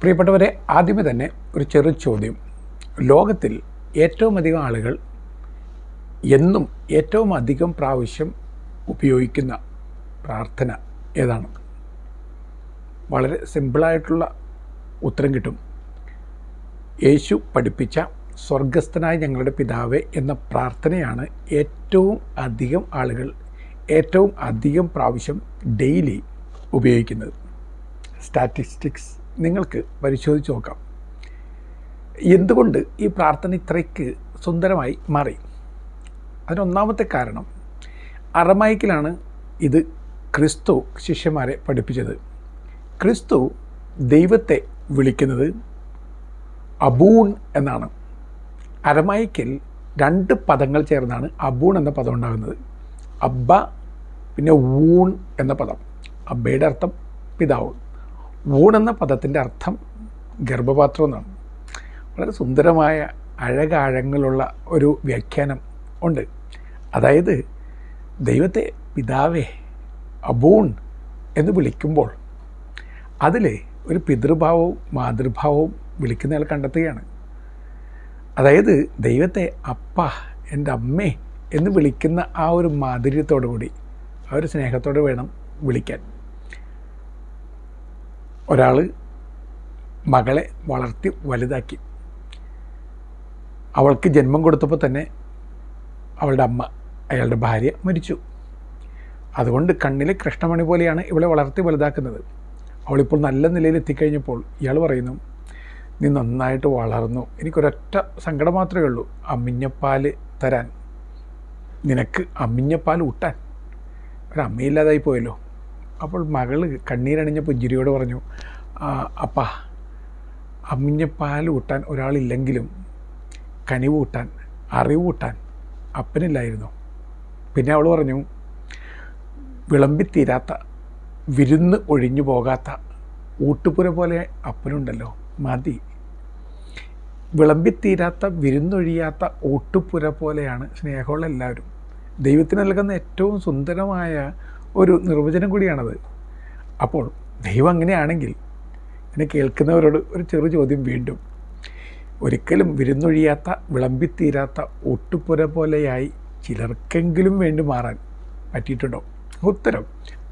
പ്രിയപ്പെട്ടവരെ ആദ്യമേ തന്നെ ഒരു ചെറു ചോദ്യം. ലോകത്തിൽ ഏറ്റവും അധികം ആളുകൾ എന്നും ഏറ്റവും അധികം പ്രാവശ്യം ഉപയോഗിക്കുന്ന പ്രാർത്ഥന ഏതാണ്? വളരെ സിമ്പിളായിട്ടുള്ള ഉത്തരം കിട്ടും. യേശു പഠിപ്പിച്ച സ്വർഗസ്ഥനായ ഞങ്ങളുടെ പിതാവേ എന്ന പ്രാർത്ഥനയാണ് ഏറ്റവും അധികം ആളുകൾ ഏറ്റവും അധികം പ്രാവശ്യം ഡെയിലി ഉപയോഗിക്കുന്നത്. സ്റ്റാറ്റിസ്റ്റിക്സ് നിങ്ങൾക്ക് പരിശോധിച്ച് നോക്കാം. എന്തുകൊണ്ട് ഈ പ്രാർത്ഥന ഇത്രയ്ക്ക് സുന്ദരമായി മാറി? അതിനൊന്നാമത്തെ കാരണം അറമായിക്കിലാണ് ഇത് ക്രിസ്തു ശിഷ്യന്മാരെ പഠിപ്പിച്ചത്. ക്രിസ്തു ദൈവത്തെ വിളിക്കുന്നത് അബൂൺ എന്നാണ്. അരമായിക്കൽ രണ്ട് പദങ്ങൾ ചേർന്നാണ് അബൂൺ എന്ന പദം ഉണ്ടാകുന്നത്. അബ്ബ പിന്നെ ഊൺ എന്ന പദം. അബ്ബയുടെ അർത്ഥം പിതാവ്. എന്ന പദത്തിന്റെ അർത്ഥം ഗർഭപാത്രം എന്നാണ് വളരെ സുന്ദരമായ അഴകാഴങ്ങളുള്ള ഒരു വ്യാഖ്യാനം ഉണ്ട്. അതായത് ദൈവത്തെ പിതാവേ അബൂൺ എന്ന് വിളിക്കുമ്പോൾ അതിൽ ഒരു പിതൃഭാവവും മാതൃഭാവവും വിളിക്കുന്നയാൾ കണ്ടെത്തുകയാണ്. അതായത് ദൈവത്തെ അപ്പ എന്റെ അമ്മേ എന്ന് വിളിക്കുന്ന ആ ഒരു മാധുര്യത്തോടു കൂടി ആ ഒരു സ്നേഹത്തോടെ വേണം വിളിക്കാൻ. ഒരാൾ മകളെ വളർത്തി വലുതാക്കി. അവൾക്ക് ജന്മം കൊടുത്തപ്പോൾ തന്നെ അവളുടെ അമ്മ അയാളുടെ ഭാര്യ മരിച്ചു. അതുകൊണ്ട് കണ്ണിലെ കൃഷ്ണമണി പോലെയാണ് ഇവളെ വളർത്തി വലുതാക്കുന്നത്. അവളിപ്പോൾ നല്ല നിലയിൽ എത്തിക്കഴിഞ്ഞപ്പോൾ ഇയാൾ പറയുന്നു നീ നന്നായിട്ട് വളർന്നു. എനിക്കൊരൊറ്റ സങ്കടം മാത്രമേ ഉള്ളൂ. അമ്മിഞ്ഞപ്പാൽ തരാൻ. നിനക്ക് അമ്മിഞ്ഞപ്പാൽ ഊട്ടാൻ. ഒരമ്മയില്ലാതായി പോയല്ലോ. അപ്പോൾ മകൾ കണ്ണീരണിഞ്ഞ പുഞ്ചിരിയോട് പറഞ്ഞു അപ്പാ അമ്മിഞ്ഞപ്പാൽ ഊട്ടാൻ ഒരാളില്ലെങ്കിലും കനിവ് ഊട്ടാൻ അറിവ് ഊട്ടാൻ അപ്പനില്ലായിരുന്നു. പിന്നെ അവൾ പറഞ്ഞു വിളമ്പിത്തീരാത്ത വിരുന്ന് ഒഴിഞ്ഞു പോകാത്ത ഊട്ടുപുര പോലെ അപ്പനുണ്ടല്ലോ മതി. വിളമ്പിത്തീരാത്ത വിരുന്നൊഴിയാത്ത ഊട്ടുപുര പോലെയാണ് സ്നേഹമുള്ള എല്ലാവരും. ദൈവത്തിന് നൽകുന്ന ഏറ്റവും സുന്ദരമായ ഒരു നിർവചനം കൂടിയാണത്. അപ്പോൾ ദൈവം അങ്ങനെയാണെങ്കിൽ എന്നെ കേൾക്കുന്നവരോട് ഒരു ചെറു ചോദ്യം വീണ്ടും. ഒരിക്കലും വിരുന്നൊഴിയാത്ത വിളമ്പിത്തീരാത്ത ഒട്ടുപുര പോലെയായി ചിലർക്കെങ്കിലും വേണ്ടി മാറാൻ പറ്റിയിട്ടുണ്ടോ? ഉത്തരം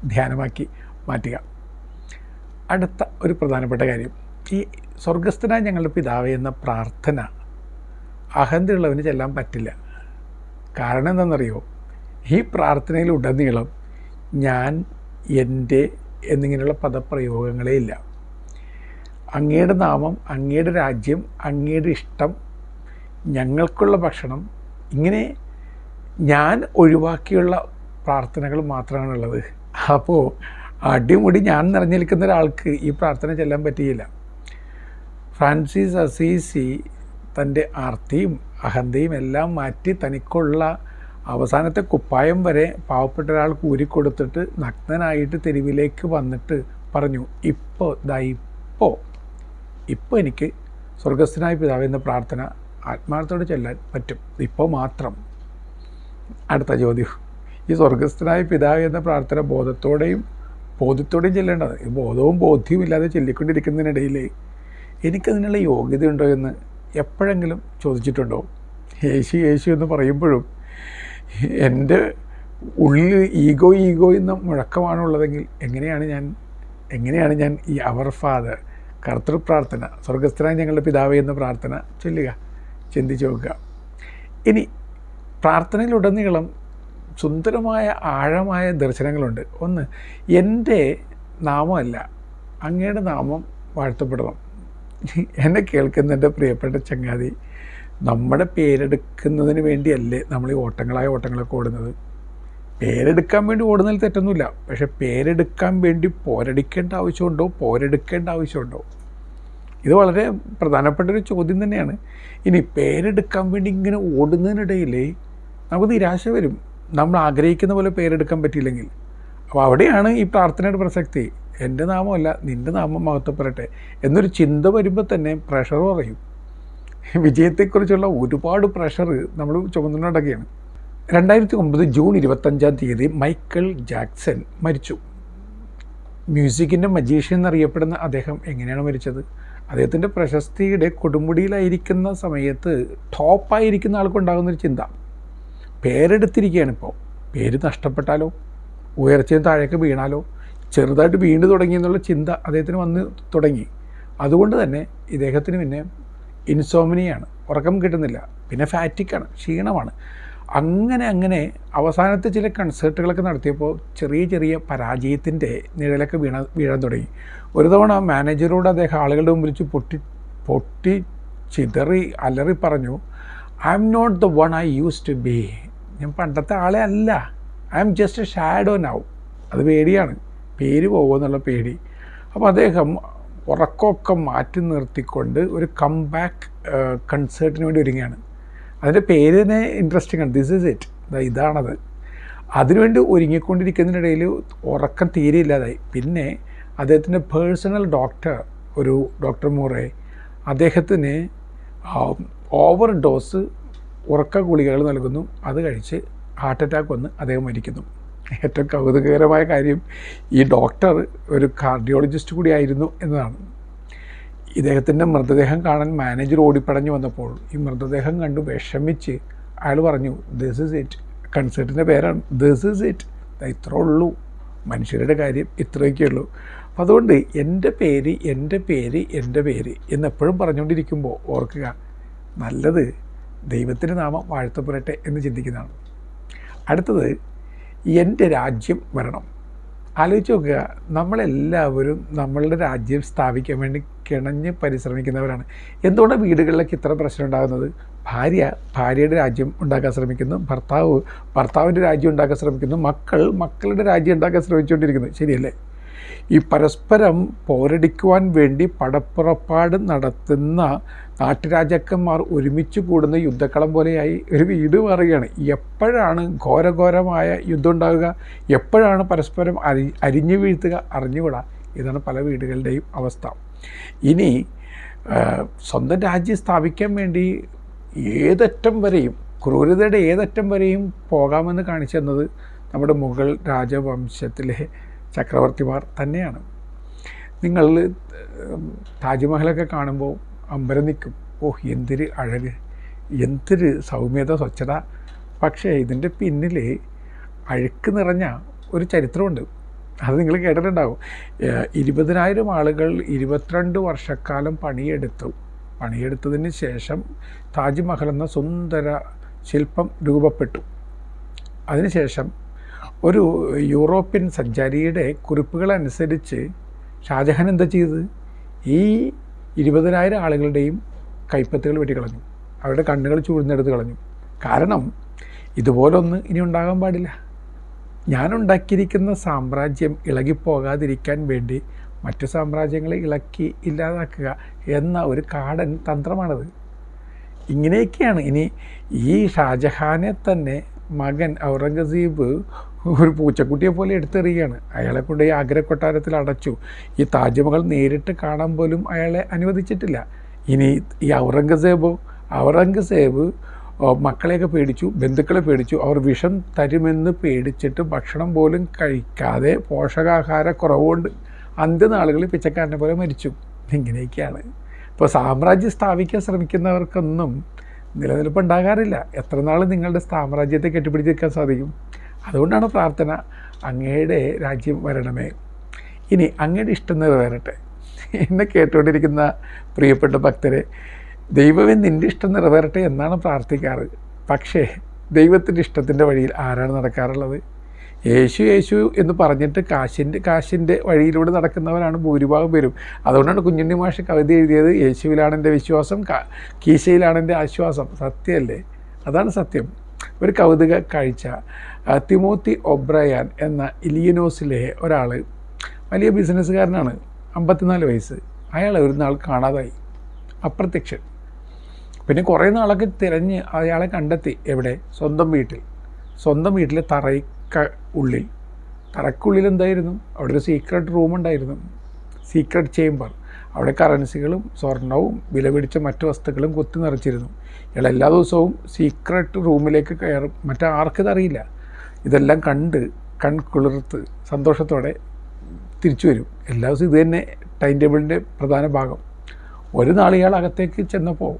ധ്യാനമാക്കി മാറ്റുക. അടുത്ത ഒരു പ്രധാനപ്പെട്ട കാര്യം. ഈ സ്വർഗസ്ഥനായ ഞങ്ങളുടെ പിതാവ് എന്ന പ്രാർത്ഥന അഹന്തയുള്ളവന് ചെല്ലാൻ പറ്റില്ല. കാരണം എന്താണെന്നറിയോ? ഈ പ്രാർത്ഥനയിൽ ഉടനീളം ഞാൻ എന്റെ എന്നിങ്ങനെയുള്ള പദപ്രയോഗങ്ങളേ ഇല്ല അങ്ങയുടെ നാമം അങ്ങയുടെ രാജ്യം അങ്ങയുടെ ഇഷ്ടം ഞങ്ങൾക്കുള്ള ഭക്ഷണം ഇങ്ങനെ ഞാൻ ഒഴിവാക്കിയുള്ള പ്രാർത്ഥനകൾ മാത്രമാണുള്ളത്. അപ്പോൾ അടിമുടി ഞാൻ നിറഞ്ഞു നിൽക്കുന്ന ഒരാൾക്ക് ഈ പ്രാർത്ഥന ചെല്ലാൻ പറ്റിയില്ല. ഫ്രാൻസിസ് അസീസി തന്റെ ആർത്തിയും അഹന്തയും എല്ലാം മാറ്റി തനിക്കുള്ള അവസാനത്തെ കുപ്പായം വരെ പാവപ്പെട്ട ഒരാൾക്ക് ഊരിക്കൊടുത്തിട്ട് നഗ്നനായിട്ട് തെരുവിലേക്ക് വന്നിട്ട് പറഞ്ഞു ഇപ്പോൾ ദാ ഇപ്പോൾ ഇപ്പോൾ എനിക്ക് സ്വർഗസ്ഥനായ പിതാവ് എന്ന പ്രാർത്ഥന ആത്മാർത്ഥത്തോടെ ചെല്ലാൻ പറ്റും. ഇപ്പോൾ മാത്രം. അടുത്ത ചോദ്യം. ഈ സ്വർഗസ്ഥനായ പിതാവ് എന്ന പ്രാർത്ഥന ബോധത്തോടെയും ബോധ്യത്തോടെയും ചെല്ലേണ്ടത്. ഈ ബോധവും ബോധ്യവും ഇല്ലാതെ ചൊല്ലിക്കൊണ്ടിരിക്കുന്നതിനിടയിൽ എനിക്കതിനുള്ള യോഗ്യതയുണ്ടോ എന്ന് എപ്പോഴെങ്കിലും ചോദിച്ചിട്ടുണ്ടോ? യേശു യേശു എന്ന് പറയുമ്പോഴും എന്റെ ഉള്ളിൽ ഈഗോ ഈഗോ എന്ന മുഴക്കമാണുള്ളതെങ്കിൽ എങ്ങനെയാണ് ഞാൻ എങ്ങനെയാണ് ഞാൻ ഈ അവർ ഫാദർ കർത്തൃപ്രാർത്ഥന സ്വർഗസ്ഥനായ ഞങ്ങളുടെ പിതാവ് എന്ന പ്രാർത്ഥന ചൊല്ലുക ചിന്തിച്ച് നോക്കുക. ഇനി പ്രാർത്ഥനയിലുടനീളം സുന്ദരമായ ആഴമായ ദർശനങ്ങളുണ്ട്. ഒന്ന് എന്റെ നാമമല്ല അങ്ങയുടെ നാമം വാഴ്ത്തപ്പെടണം. എന്നെ കേൾക്കുന്ന എന്റെ പ്രിയപ്പെട്ട ചങ്ങാതി നമ്മുടെ പേരെടുക്കുന്നതിന് വേണ്ടിയല്ലേ നമ്മൾ ഈ ഓട്ടങ്ങളായ ഓട്ടങ്ങളൊക്കെ ഓടുന്നത്. പേരെടുക്കാൻ വേണ്ടി ഓടുന്നതിൽ തെറ്റൊന്നുമില്ല. പക്ഷേ പേരെടുക്കാൻ വേണ്ടി പോരടിക്കേണ്ട ആവശ്യമുണ്ടോ? പോരെടുക്കേണ്ട ആവശ്യമുണ്ടോ? ഇത് വളരെ പ്രധാനപ്പെട്ട ഒരു ചോദ്യം തന്നെയാണ്. ഇനി പേരെടുക്കാൻ വേണ്ടി ഇങ്ങനെ ഓടുന്നതിനിടയിൽ നമുക്ക് നിരാശ വരും. നമ്മൾ ആഗ്രഹിക്കുന്ന പോലെ പേരെടുക്കാൻ പറ്റിയില്ലെങ്കിൽ. അപ്പോൾ അവിടെയാണ് ഈ പ്രാർത്ഥനയുടെ പ്രസക്തി. എന്റെ നാമമല്ല നിന്റെ നാമം മഹത്വപ്പെടട്ടെ എന്നൊരു ചിന്ത വരുമ്പോൾ തന്നെ പ്രഷർ കുറയും. വിജയത്തെക്കുറിച്ചുള്ള ഒരുപാട് പ്രഷർ നമ്മൾ ചുമന്നുകൊണ്ടൊക്കെയാണ് രണ്ടായിരത്തി ഒമ്പത് ജൂൺ ഇരുപത്തഞ്ചാം തീയതി മൈക്കിൾ ജാക്സൺ മരിച്ചു. മ്യൂസിക്കിന്റെ മജീഷ്യൻ എന്നറിയപ്പെടുന്ന അദ്ദേഹം എങ്ങനെയാണ് മരിച്ചത്? അദ്ദേഹത്തിന്റെ പ്രശസ്തിയുടെ കൊടുമുടിയിലായിരിക്കുന്ന സമയത്ത് ടോപ്പായിരിക്കുന്ന ആൾക്കുണ്ടാകുന്നൊരു ചിന്ത. പേരെടുത്തിരിക്കുകയാണ് ഇപ്പോൾ. പേര് നഷ്ടപ്പെട്ടാലോ? ഉയർച്ചയും താഴേക്ക് വീണാലോ? ചെറുതായിട്ട് വീണ്ടു തുടങ്ങി എന്നുള്ള ചിന്ത അദ്ദേഹത്തിന് വന്ന് തുടങ്ങി. അതുകൊണ്ട് തന്നെ ഇദ്ദേഹത്തിന് പിന്നെ ഇൻസോമിനിയാണ്. ഉറക്കം കിട്ടുന്നില്ല. പിന്നെ ഫാറ്റിക്കാണ്. ക്ഷീണമാണ്. അങ്ങനെ അങ്ങനെ അവസാനത്തെ ചില കൺസേർട്ടുകളൊക്കെ നടത്തിയപ്പോൾ ചെറിയ ചെറിയ പരാജയത്തിന്റെ നിഴലൊക്കെ വീണ വീഴാൻ തുടങ്ങി. ഒരു തവണ മാനേജറോട് അദ്ദേഹം ആളുകളുടെ മുമ്പിൽ പൊട്ടി പൊട്ടി ചിതറി അലറി പറഞ്ഞു I'm not the one I use to be ഞാൻ പണ്ടത്തെ ആളെ അല്ല. I'm just a shadow now അത് പേടിയാണ്. പേര് പോകുമെന്നുള്ള പേടി. അപ്പോൾ അദ്ദേഹം ഉറക്കമൊക്കെ മാറ്റി നിർത്തിക്കൊണ്ട് ഒരു കംബാക്ക് കൺസേർട്ടിന് വേണ്ടി ഒരുങ്ങിയാണ് അതിന്റെ പേര് തന്നെ ഇൻട്രസ്റ്റിംഗ് ആണ്. ദിസ് ഇസ് ഇറ്റ് ഇതാണത്. അതിനുവേണ്ടി ഒരുങ്ങിക്കൊണ്ടിരിക്കുന്നതിനിടയിൽ ഉറക്കം തീരെ ഇല്ലാതായി. പിന്നെ അദ്ദേഹത്തിന്റെ പേഴ്സണൽ ഡോക്ടർ ഒരു ഡോക്ടർ മോറെ അദ്ദേഹത്തിന് ഓവർ ഡോസ് ഉറക്ക ഗുളികകൾ നൽകുന്നു. അത് കഴിച്ച് ഹാർട്ട് അറ്റാക്ക് വന്ന് അദ്ദേഹം മരിക്കുന്നു. ഏറ്റവും കൗതുകകരമായ കാര്യം ഈ ഡോക്ടർ ഒരു കാർഡിയോളജിസ്റ്റ് കൂടി ആയിരുന്നു എന്നതാണ്. ഇദ്ദേഹത്തിന്റെ മൃതദേഹം കാണാൻ മാനേജർ ഓടിപ്പടഞ്ഞു വന്നപ്പോൾ ഈ മൃതദേഹം കണ്ടു വിഷമിച്ച് അയാൾ പറഞ്ഞു ദിസ് ഇസ് ഇറ്റ് കൺസേർട്ടിന്റെ പേരാണ് ദിസ് ഇസ് ഇറ്റ് ഇത്ര ഉള്ളൂ. മനുഷ്യരുടെ കാര്യം ഇത്രയൊക്കെ ഉള്ളൂ. അപ്പം അതുകൊണ്ട് എന്റെ പേര് എന്റെ പേര് എന്റെ പേര് എന്നെപ്പോഴും പറഞ്ഞുകൊണ്ടിരിക്കുമ്പോൾ ഓർക്കുക നല്ലത് ദൈവത്തിന്റെ നാമം വാഴ്ത്തപ്പെടട്ടെ എന്ന് ചിന്തിക്കുന്നതാണ്. അടുത്തത് എന്റെ രാജ്യം വരണം. ആലോചിച്ച് നോക്കുക നമ്മളെല്ലാവരും നമ്മളുടെ രാജ്യം സ്ഥാപിക്കാൻ വേണ്ടി കിണഞ്ഞ് പരിശ്രമിക്കുന്നവരാണ്. എന്തുകൊണ്ടാണ് വീടുകളിലൊക്കെ ഇത്ര പ്രശ്നം ഉണ്ടാകുന്നത്? ഭാര്യ ഭാര്യയുടെ രാജ്യം ഉണ്ടാക്കാൻ ശ്രമിക്കുന്നു ഭർത്താവ് ഭർത്താവിന്റെ രാജ്യം ഉണ്ടാക്കാൻ ശ്രമിക്കുന്നു മക്കൾ മക്കളുടെ രാജ്യം ഉണ്ടാക്കാൻ ശ്രമിച്ചുകൊണ്ടിരിക്കുന്നു. ശരിയല്ലേ? ഈ പരസ്പരം പോരടിക്കുവാൻ വേണ്ടി പടപ്പുറപ്പാട് നടത്തുന്ന നാട്ടുരാജാക്കന്മാർ ഒരുമിച്ച് കൂടുന്ന യുദ്ധക്കളം പോലെയായി ഒരു വീട് മാറുകയാണ്. എപ്പോഴാണ് ഘോരഘോരമായ യുദ്ധം ഉണ്ടാകുക? എപ്പോഴാണ് പരസ്പരം അരി അരിഞ്ഞു വീഴ്ത്തുക? അറിഞ്ഞുകൂടാ. ഇതാണ് പല വീടുകളുടെയും അവസ്ഥ. ഇനി സ്വന്തം രാജ്യം സ്ഥാപിക്കാൻ വേണ്ടി ഏതറ്റം വരെയും ക്രൂരതയുടെ ഏതറ്റം വരെയും പോകാമെന്ന് കാണിച്ചു തന്നത് നമ്മുടെ മുഗൾ രാജവംശത്തിലെ ചക്രവർത്തിമാർ തന്നെയാണ്. നിങ്ങൾ താജ്മഹലൊക്കെ കാണുമ്പോൾ അമ്പരം നിൽക്കും. ഓഹ് എന്തൊരു അഴക്. എന്തൊരു സൗമ്യത സ്വച്ഛത. പക്ഷേ ഇതിന്റെ പിന്നിൽ അഴുക്ക് നിറഞ്ഞ ഒരു ചരിത്രമുണ്ട്. അത് നിങ്ങൾ കേട്ടിട്ടുണ്ടാകും ഇരുപതിനായിരം ആളുകൾ ഇരുപത്തിരണ്ട് വർഷക്കാലം പണിയെടുത്തു. പണിയെടുത്തതിന് ശേഷം താജ്മഹൽ എന്ന സുന്ദര ശില്പം രൂപപ്പെട്ടു. അതിനുശേഷം ഒരു യൂറോപ്യൻ സഞ്ചാരിയുടെ കുറിപ്പുകളനുസരിച്ച് ഷാജഹാൻ എന്താ ചെയ്തത്? ഈ ഇരുപതിനായിരം ആളുകളുടെയും കൈപ്പത്തുകൾ വെട്ടിക്കളഞ്ഞു. അവരുടെ കണ്ണുകൾ ചൂഴ്ന്നെടുത്ത് കളഞ്ഞു. കാരണം ഇതുപോലൊന്ന് ഇനി ഉണ്ടാകാൻ പാടില്ല. ഞാനുണ്ടാക്കിയിരിക്കുന്ന സാമ്രാജ്യം ഇളകിപ്പോകാതിരിക്കാൻ വേണ്ടി മറ്റു സാമ്രാജ്യങ്ങളെ ഇളക്കി ഇല്ലാതാക്കുക എന്ന ഒരു കാടൻ തന്ത്രമാണത്. ഇങ്ങനെയൊക്കെയാണ് ഇനി ഈ ഷാജഹാനെ തന്നെ മകൻ ഔറംഗസീബ് ഒരു പൂച്ചക്കുട്ടിയെ പോലെ എടുത്തെറിയുകയാണ് അയാളെ കൊണ്ട് ഈ ആഗ്ര കൊട്ടാരത്തിൽ അടച്ചു. ഈ താജ്മഹൽ നേരിട്ട് കാണാൻ പോലും അയാളെ അനുവദിച്ചിട്ടില്ല. ഇനി ഈ ഔറംഗസേബോ ഔറംഗസേബ് മക്കളെയൊക്കെ പേടിച്ചു ബന്ധുക്കളെ പേടിച്ചു. അവർ വിഷം തരുമെന്ന് പേടിച്ചിട്ട് ഭക്ഷണം പോലും കഴിക്കാതെ പോഷകാഹാര കുറവുകൊണ്ട് അന്ത്യനാളുകളിൽ പിച്ചക്കാരനെ പോലെ മരിച്ചു. ഇങ്ങനെയൊക്കെയാണ്. ഇപ്പോൾ സാമ്രാജ്യം സ്ഥാപിക്കാൻ ശ്രമിക്കുന്നവർക്കൊന്നും നിലനിൽപ്പുണ്ടാകാറില്ല. എത്ര നാൾ നിങ്ങളുടെ സാമ്രാജ്യത്തെ കെട്ടിപ്പിടിച്ചിരിക്കാൻ സാധിക്കും? അതുകൊണ്ടാണ് പ്രാർത്ഥന അങ്ങയുടെ രാജ്യം വരണമേ. ഇനി അങ്ങയുടെ ഇഷ്ടം നിറവേറട്ടെ. എന്നെ കേട്ടുകൊണ്ടിരിക്കുന്ന പ്രിയപ്പെട്ട ഭക്തരെ ദൈവമേ നിന്റെ ഇഷ്ടം നിറവേറട്ടെ എന്നാണ് പ്രാർത്ഥിക്കാറ്. പക്ഷേ ദൈവത്തിന്റെ ഇഷ്ടത്തിന്റെ വഴിയിൽ ആരാണ് നടക്കാറുള്ളത്? യേശു യേശു എന്ന് പറഞ്ഞിട്ട് കാശിന്റെ കാശിന്റെ വഴിയിലൂടെ നടക്കുന്നവരാണ് ഭൂരിഭാഗം പേരും. അതുകൊണ്ടാണ് കുഞ്ഞുണ്ണി മാഷ് കവിത എഴുതിയത് യേശുവിലാണ് എന്റെ വിശ്വാസം കീശയിലാണ് എന്റെ ആശ്വാസം. സത്യമല്ലേ? അതാണ് സത്യം. ഒരു കൗതുക കാഴ്ച. തിമോത്തി ഒബ്രയാൻ എന്ന ഇലിയനോസിലെ ഒരാൾ വലിയ ബിസിനസ്സുകാരനാണ്. അമ്പത്തിനാല് വയസ്സ്. അയാൾ ഒരു നാൾ കാണാതായി. അപ്രത്യക്ഷൻ. പിന്നെ കുറേ നാളൊക്കെ തിരഞ്ഞ് അയാളെ കണ്ടെത്തി എവിടെ? സ്വന്തം വീട്ടിൽ. സ്വന്തം വീട്ടിലെ തറയ്ക്ക ഉള്ളിൽ. തറയ്ക്കുള്ളിൽ എന്തായിരുന്നു? അവിടെ ഒരു സീക്രട്ട് റൂം ഉണ്ടായിരുന്നു. സീക്രട്ട് ചേംബർ അവിടെ കറൻസികളും സ്വർണവും വിലപിടിച്ച മറ്റു വസ്തുക്കളും കുത്തി നിറച്ചിരുന്നു. ഇയാൾ എല്ലാ ദിവസവും സീക്രട്ട് റൂമിലേക്ക് കയറും. മറ്റാർക്കിതറിയില്ല ഇതെല്ലാം കണ്ട് കൺകുളിർത്ത് സന്തോഷത്തോടെ തിരിച്ചു വരും. എല്ലാ ദിവസവും ഇത് തന്നെ ടൈം ടേബിളിന്റെ പ്രധാന ഭാഗം. ഒരു നാൾ ഇയാൾ അകത്തേക്ക് ചെന്നപ്പോൾ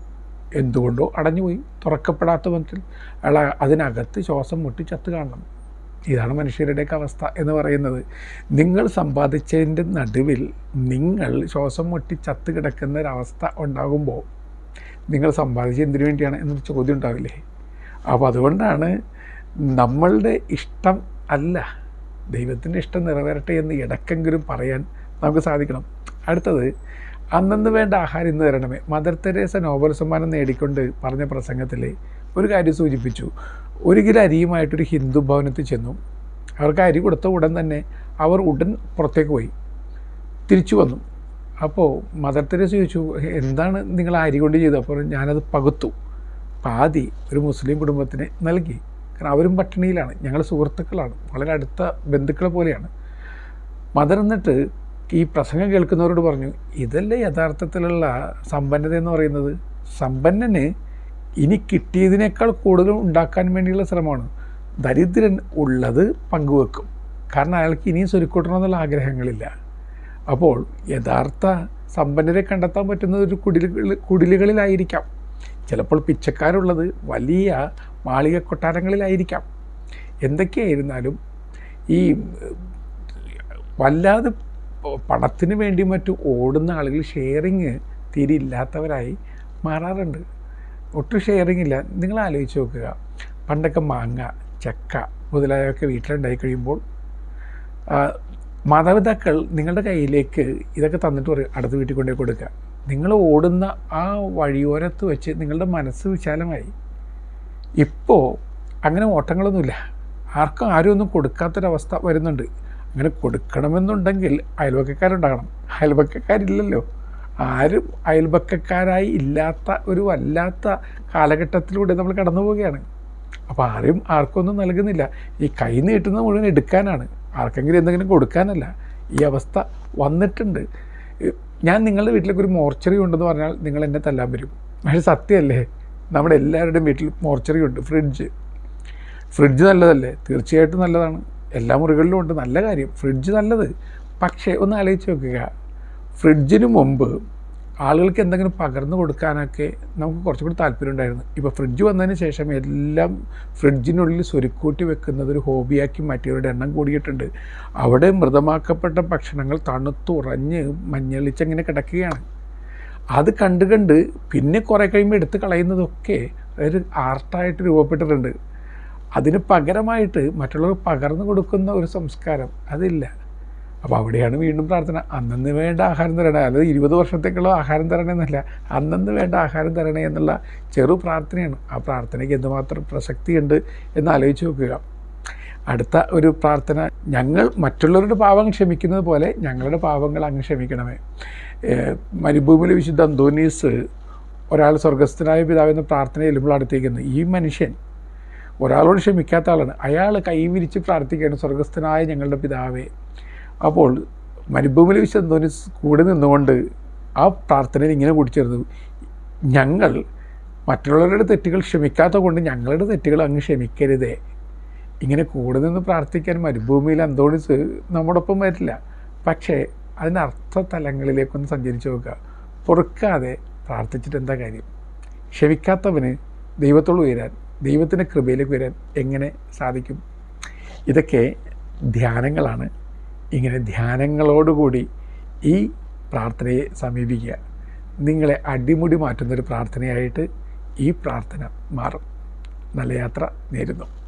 എന്തുകൊണ്ടോ അടഞ്ഞുപോയി. തുറക്കപ്പെടാത്ത മറ്റിൽ അയാൾ അതിനകത്ത് ശ്വാസം മുട്ടി ചത്ത് കാണണം ഇതാണ് മനുഷ്യരുടെയൊക്കെ അവസ്ഥ എന്ന് പറയുന്നത്. നിങ്ങൾ സമ്പാദിച്ചതിന്റെ നടുവിൽ നിങ്ങൾ ശ്വാസം മുട്ടി ചത്ത് കിടക്കുന്ന ഒരവസ്ഥ ഉണ്ടാകുമ്പോൾ നിങ്ങൾ സമ്പാദിച്ച എന്തിനു വേണ്ടിയാണ് എന്നൊരു ചോദ്യം ഉണ്ടാവില്ലേ? അപ്പോൾ അതുകൊണ്ടാണ് നമ്മളുടെ ഇഷ്ടം അല്ല ദൈവത്തിന്റെ ഇഷ്ടം നിറവേറട്ടെ എന്ന് ഇടക്കെങ്കിലും പറയാൻ നമുക്ക് സാധിക്കണം. അടുത്തത് അന്നന്ന് വേണ്ട ആഹാരം ഇന്ന് തരണമേ. മദർ തെരേസ നോബൽ സമ്മാനം നേടിക്കൊണ്ട് പറഞ്ഞ പ്രസംഗത്തിൽ ഒരു കാര്യം സൂചിപ്പിച്ചു. ഒരു കിലോ അരിയുമായിട്ടൊരു ഹിന്ദു ഭവനത്തിൽ ചെന്നു. അവർക്ക് അരി കൊടുത്ത ഉടൻ തന്നെ അവർ ഉടൻ പുറത്തേക്ക് പോയി. തിരിച്ചു വന്നു. അപ്പോൾ മദർ തെരേസ ചോദിച്ചു എന്താണ് നിങ്ങൾ അരി കൊണ്ട് ചെയ്തത്? അപ്പോൾ ഞാനത് പകുത്തു. പാതി ഒരു മുസ്ലിം കുടുംബത്തിന് നൽകി. കാരണം അവരും പട്ടിണിയിലാണ്. ഞങ്ങൾ സുഹൃത്തുക്കളാണ്. വളരെ അടുത്ത ബന്ധുക്കളെ പോലെയാണ്. മദർ എന്നിട്ട് ഈ പ്രസംഗം കേൾക്കുന്നവരോട് പറഞ്ഞു ഇതല്ലേ യഥാർത്ഥത്തിലുള്ള സമ്പന്നത എന്ന് പറയുന്നത്? സമ്പന്നന് ഇനി കിട്ടിയതിനേക്കാൾ കൂടുതൽ ഉണ്ടാക്കാൻ വേണ്ടിയുള്ള ശ്രമമാണ്. ദരിദ്രൻ ഉള്ളത് പങ്കുവെക്കും. കാരണം അയാൾക്ക് ഇനിയും സ്വരുക്കൂട്ടണമെന്നുള്ള ആഗ്രഹങ്ങളില്ല. അപ്പോൾ യഥാർത്ഥ സമ്പന്നരെ കണ്ടെത്താൻ പറ്റുന്നത് ഒരു കുടിലുകൾ കുടിലുകളിലായിരിക്കാം. ചിലപ്പോൾ പിച്ചക്കാരുള്ളത് വലിയ മാളിക കൊട്ടാരങ്ങളിലായിരിക്കാം എന്തൊക്കെയായിരുന്നാലും ഈ വല്ലാതെ പണത്തിന് വേണ്ടി മറ്റും ഓടുന്ന ആളുകൾ ഷെയറിങ് തീരെ ഇല്ലാത്തവരായി മാറാറുണ്ട്. ഒട്ടും ഷെയറിങ് ഇല്ല നിങ്ങൾ ആലോചിച്ച് നോക്കുക. പണ്ടൊക്കെ മാങ്ങ ചക്ക മുതലായവയൊക്കെ വീട്ടിലുണ്ടായി കഴിയുമ്പോൾ മാതാപിതാക്കൾ നിങ്ങളുടെ കയ്യിലേക്ക് ഇതൊക്കെ തന്നിട്ട് പറയും അടുത്ത വീട്ടിൽ കൊണ്ടുപോയി കൊടുക്കുക. നിങ്ങൾ ഓടുന്ന ആ വഴിയോരത്ത് വെച്ച് നിങ്ങളുടെ മനസ്സ് വിശാലമായി. ഇപ്പോൾ അങ്ങനെ ഓട്ടങ്ങളൊന്നുമില്ല. ആർക്കും ആരും ഒന്നും കൊടുക്കാത്തൊരവസ്ഥ വരുന്നുണ്ട്. അങ്ങനെ കൊടുക്കണമെന്നുണ്ടെങ്കിൽ അയൽവക്കക്കാരുണ്ടാകണം. അയൽവക്കക്കാരില്ലല്ലോ. ആരും അയൽപക്കക്കാരായി ഇല്ലാത്ത ഒരു വല്ലാത്ത കാലഘട്ടത്തിലൂടെ നമ്മൾ കടന്നു പോവുകയാണ്. അപ്പോൾ ആരും ആർക്കൊന്നും നൽകുന്നില്ല. ഈ കൈ നീട്ടുന്നത് മുഴുവൻ എടുക്കാനാണ്. ആർക്കെങ്കിലും എന്തെങ്കിലും കൊടുക്കാനല്ല. ഈ അവസ്ഥ വന്നിട്ടുണ്ട്. ഞാൻ നിങ്ങളുടെ വീട്ടിലേക്ക് ഒരു മോർച്ചറി ഉണ്ടെന്ന് പറഞ്ഞാൽ നിങ്ങൾ എന്നെ തല്ലാൻ വരും. പക്ഷേ സത്യമല്ലേ? നമ്മുടെ എല്ലാവരുടെയും വീട്ടിൽ മോർച്ചറി ഉണ്ട് ഫ്രിഡ്ജ്. ഫ്രിഡ്ജ് നല്ലതല്ലേ? തീർച്ചയായിട്ടും നല്ലതാണ്. എല്ലാ മുറികളിലും ഉണ്ട്. നല്ല കാര്യം. ഫ്രിഡ്ജ് നല്ലത്. പക്ഷേ ഒന്ന് ആലോചിച്ച് നോക്കുക. ഫ്രിഡ്ജിന് മുമ്പ് ആളുകൾക്ക് എന്തെങ്കിലും പകർന്നു കൊടുക്കാനൊക്കെ നമുക്ക് കുറച്ചും കൂടി താല്പര്യം ഉണ്ടായിരുന്നു ഇപ്പോൾ ഫ്രിഡ്ജ് വന്നതിന് ശേഷം എല്ലാം ഫ്രിഡ്ജിനുള്ളിൽ സ്വരുക്കൂട്ടി വെക്കുന്നത് ഒരു ഹോബിയാക്കി മാറ്റിയവരുടെ എണ്ണം കൂടിയിട്ടുണ്ട്. അവിടെ മൃതമാക്കപ്പെട്ട ഭക്ഷണങ്ങൾ തണുത്തുറഞ്ഞ് മഞ്ഞളിച്ചങ്ങനെ കിടക്കുകയാണ്. അത് കണ്ട് കണ്ട് പിന്നെ കുറേ കഴിയുമ്പോൾ എടുത്ത് കളയുന്നതൊക്കെ ഒരു ആർട്ടായിട്ട് രൂപപ്പെട്ടിട്ടുണ്ട്. അതിന് പകരമായിട്ട് മറ്റുള്ളവർ പകർന്നു കൊടുക്കുന്ന ഒരു സംസ്കാരം അതില്ല. അപ്പോൾ അവിടെയാണ് വീണ്ടും പ്രാർത്ഥന. അന്നന്ന് വേണ്ട ആഹാരം തരണേ. അല്ലാതെ ഇരുപത് വർഷത്തേക്കുള്ള ആഹാരം തരണേ എന്നല്ല അന്നന്ന് വേണ്ട ആഹാരം തരണേ എന്നുള്ള ചെറു പ്രാർത്ഥനയാണ്. ആ പ്രാർത്ഥനയ്ക്ക് എന്തുമാത്രം പ്രസക്തിയുണ്ട് എന്ന് ആലോചിച്ച് നോക്കുക. അടുത്ത ഒരു പ്രാർത്ഥന ഞങ്ങൾ മറ്റുള്ളവരുടെ പാവം ക്ഷമിക്കുന്നത് പോലെ ഞങ്ങളുടെ പാവങ്ങൾ അങ്ങ് ക്ഷമിക്കണമേ. മരുഭൂമിയിലെ വിശുദ്ധ അന്തോനീസ് ഒരാൾ സ്വർഗസ്ഥനായ പിതാവെന്ന പ്രാർത്ഥന ചെല്ലുമ്പോൾ അടുത്തേക്കുന്നത് ഈ മനുഷ്യൻ ഒരാളോട് ക്ഷമിക്കാത്ത ആളാണ്. അയാൾ കൈവിരിച്ച് പ്രാർത്ഥിക്കുകയാണ്. സ്വർഗസ്ഥനായ ഞങ്ങളുടെ പിതാവേ. അപ്പോൾ മരുഭൂമിയിൽ വിശുദ്ധോന് കൂടെ നിന്നുകൊണ്ട് ആ പ്രാർത്ഥനയിൽ ഇങ്ങനെ കൂടിച്ചേർന്നു ഞങ്ങൾ മറ്റുള്ളവരുടെ തെറ്റുകൾ ക്ഷമിക്കാത്ത കൊണ്ട് ഞങ്ങളുടെ തെറ്റുകൾ അങ്ങ് ക്ഷമിക്കരുതേ. ഇങ്ങനെ കൂടെ നിന്ന് പ്രാർത്ഥിക്കാൻ മരുഭൂമിയിൽ അന്തോണിസ് നമ്മോടൊപ്പം വരില്ല. പക്ഷേ അതിനർത്ഥ തലങ്ങളിലേക്കൊന്ന് സഞ്ചരിച്ച് നോക്കുക. പൊറുക്കാതെ പ്രാർത്ഥിച്ചിട്ട് എന്താ കാര്യം? ക്ഷമിക്കാത്തവന് ദൈവത്തോട് ഉയരാൻ ദൈവത്തിന്റെ കൃപയിലേക്ക് വരാൻ എങ്ങനെ സാധിക്കും? ഇതൊക്കെ ധ്യാനങ്ങളാണ്. ഇങ്ങനെ ധ്യാനങ്ങളോടുകൂടി ഈ പ്രാർത്ഥനയെ സമീപിക്കുക. നിങ്ങളെ അടിമുടി മാറ്റുന്നൊരു പ്രാർത്ഥനയായിട്ട് ഈ പ്രാർത്ഥന മാറും. നല്ല യാത്ര നേരുന്നു.